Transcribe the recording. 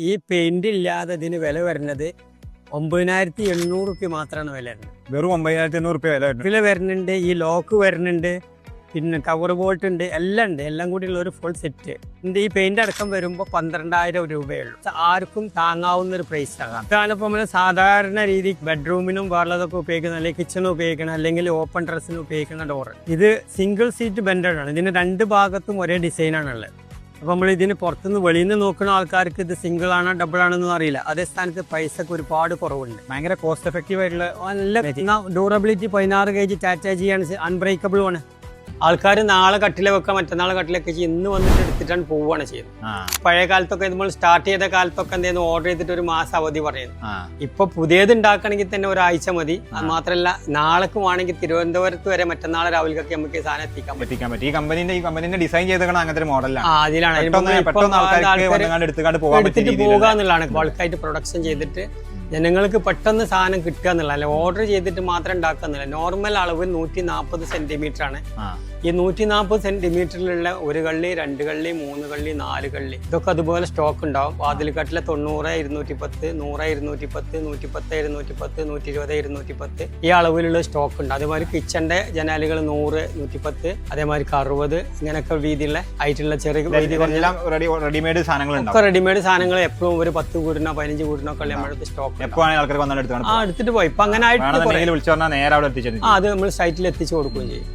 ഈ പെയിന്റ് ഇല്ലാതെ ഇതിന് വില വരുന്നത് ഒമ്പതിനായിരത്തി എണ്ണൂറ് റുപ്യ മാത്രമാണ് വില വരുന്നത്. വെറും ഒമ്പതിനായിരത്തി എണ്ണൂറ് റുപ്യ വില വരുന്നത്. വില വരുന്നുണ്ട് ഈ ലോക്ക് വരുന്നുണ്ട് പിന്നെ കവർ ബോൾട്ട് ഉണ്ട് എല്ലാം ഉണ്ട്. എല്ലാം കൂടിയുള്ള ഉള്ള ഒരു ഫുൾ സെറ്റ് ഇതിന്റെ ഈ പെയിന്റ് അടക്കം വരുമ്പോൾ പന്ത്രണ്ടായിരം രൂപയുള്ളൂ. ആർക്കും താങ്ങാവുന്ന ഒരു പ്രൈസ് ആകാം. ഇതാണ് ഇപ്പോൾ നമ്മൾ സാധാരണ രീതി ബെഡ്റൂമിനും വേറെതൊക്കെ ഉപയോഗിക്കുന്ന അല്ലെങ്കിൽ കിച്ചണും ഉപയോഗിക്കണം അല്ലെങ്കിൽ ഓപ്പൺ ഡ്രസ്സിന് ഉപയോഗിക്കുന്ന ഡോർ ഇത് സിംഗിൾ സീറ്റ് ബെൻഡഡ് ആണ്. ഇതിന് രണ്ട് ഭാഗത്തും ഒരേ ഡിസൈനാണ് ഉള്ളത് അപ്പോൾ നമ്മൾ ഇതിന് പുറത്തുനിന്ന് വെളിയിൽ നിന്ന് നോക്കുന്ന ആൾക്കാർക്ക് ഇത് സിംഗിൾ ആണോ ഡബിൾ ആണെന്നൊന്നും അറിയില്ല. അതേ സ്ഥാനത്ത് പൈസക്ക് ഒരുപാട് കുറവുണ്ട്. ഭയങ്കര കോസ്റ്റ് എഫക്റ്റീവ് ആയിട്ടുള്ള നല്ല ഡ്യൂറബിലിറ്റി പതിനാറ് കെ ജി ടാറ്റ ജി ആണ്. അൺബ്രേക്കബിളും ആണ്. ആൾക്കാർ നാളെ കട്ടില വെക്കാം മറ്റന്നാളെ കട്ടിലൊക്കെ ഇന്ന് വന്നിട്ട് എടുത്തിട്ടാണ് പോവുകയാണ് ചെയ്യുന്നത് പഴയ കാലത്തൊക്കെ നമ്മൾ സ്റ്റാർട്ട് ചെയ്ത കാലത്തൊക്കെ എന്തെങ്കിലും ഓർഡർ ചെയ്തിട്ട് ഒരു മാസം അവധി പറയുന്നു. ഇപ്പൊ പുതിയത് ഉണ്ടാക്കണമെങ്കിൽ തന്നെ ഒരാഴ്ച മതി. അത് മാത്രമല്ല നാളേക്ക് വേണമെങ്കിൽ തിരുവനന്തപുരത്ത് വരെ മറ്റന്നാളെ രാവിലേക്കൊക്കെ നമുക്ക് സാധനം എത്തിക്കാൻ എത്തിക്കാൻ പറ്റും. ഈ കമ്പനിന്റെ ഈ കമ്പനിന്റെ ഡിസൈൻ ചെയ്തേക്കണ അങ്ങനത്തെ ഒരു മോഡലാണ് അതിലാണ്. എടുത്തിട്ട് പോകുക എന്നുള്ളതാണ് ബൾക്കായിട്ട് പ്രൊഡക്ഷൻ ചെയ്തിട്ട് ജനങ്ങൾക്ക് പെട്ടെന്ന് സാധനം കിട്ടുക എന്നുള്ള അല്ലെ ഓർഡർ ചെയ്തിട്ട് മാത്രം ഉണ്ടാക്കുക എന്നുള്ള നോർമൽ അളവ് നൂറ്റി നാൽപ്പത് സെന്റിമീറ്റർ ആണ് ഈ നൂറ്റി നാൽപ്പത് സെന്റിമീറ്ററിലുള്ള ഒരു കള്ളി രണ്ട് കള്ളി മൂന്ന് കള്ളി നാല് കള്ളി ഇതൊക്കെ അതുപോലെ സ്റ്റോക്ക് ഉണ്ടാവും. വാതിൽക്കട്ടിലെ തൊണ്ണൂറ് ഇരുന്നൂറ്റി പത്ത് നൂറ് ഇരുന്നൂറ്റി പത്ത് നൂറ്റി പത്ത് ഇരുന്നൂറ്റി പത്ത് നൂറ്റി ഇരുപത് ഇരുന്നൂറ്റി പത്ത് ഈ അളവിലുള്ള സ്റ്റോക്ക് ഉണ്ട്. അതേമാതിരി കിച്ചന്റെ ജനാലുകൾ നൂറ് നൂറ്റി പത്ത് അതേമാതിരി അറുപത് ഇങ്ങനെയൊക്കെ വീതിയുള്ള ആയിട്ടുള്ള ചെറിയ വീതി റെഡി റെഡിമെയ്ഡ് സാധനങ്ങൾ റെഡിമെയ്ഡ് സാധനങ്ങൾ എപ്പോഴും ഒരു പത്ത് കൂടിനോ പതിനഞ്ച് കൂടിനോ ഒക്കെ നമ്മുടെ സ്റ്റോക്ക് എപ്പോ ആൾക്കാർ ആൾക്കാർക്ക് എടുത്തു ആ എടുത്തിട്ട് പോയി ഇപ്പൊ അങ്ങനെ ആയിട്ട് വിളിച്ചു പറഞ്ഞാൽ നേരെ അവിടെ എത്തിച്ചു ആ അത് നമ്മൾ സൈറ്റിൽ എത്തിച്ചു കൊടുക്കുകയും ചെയ്യും.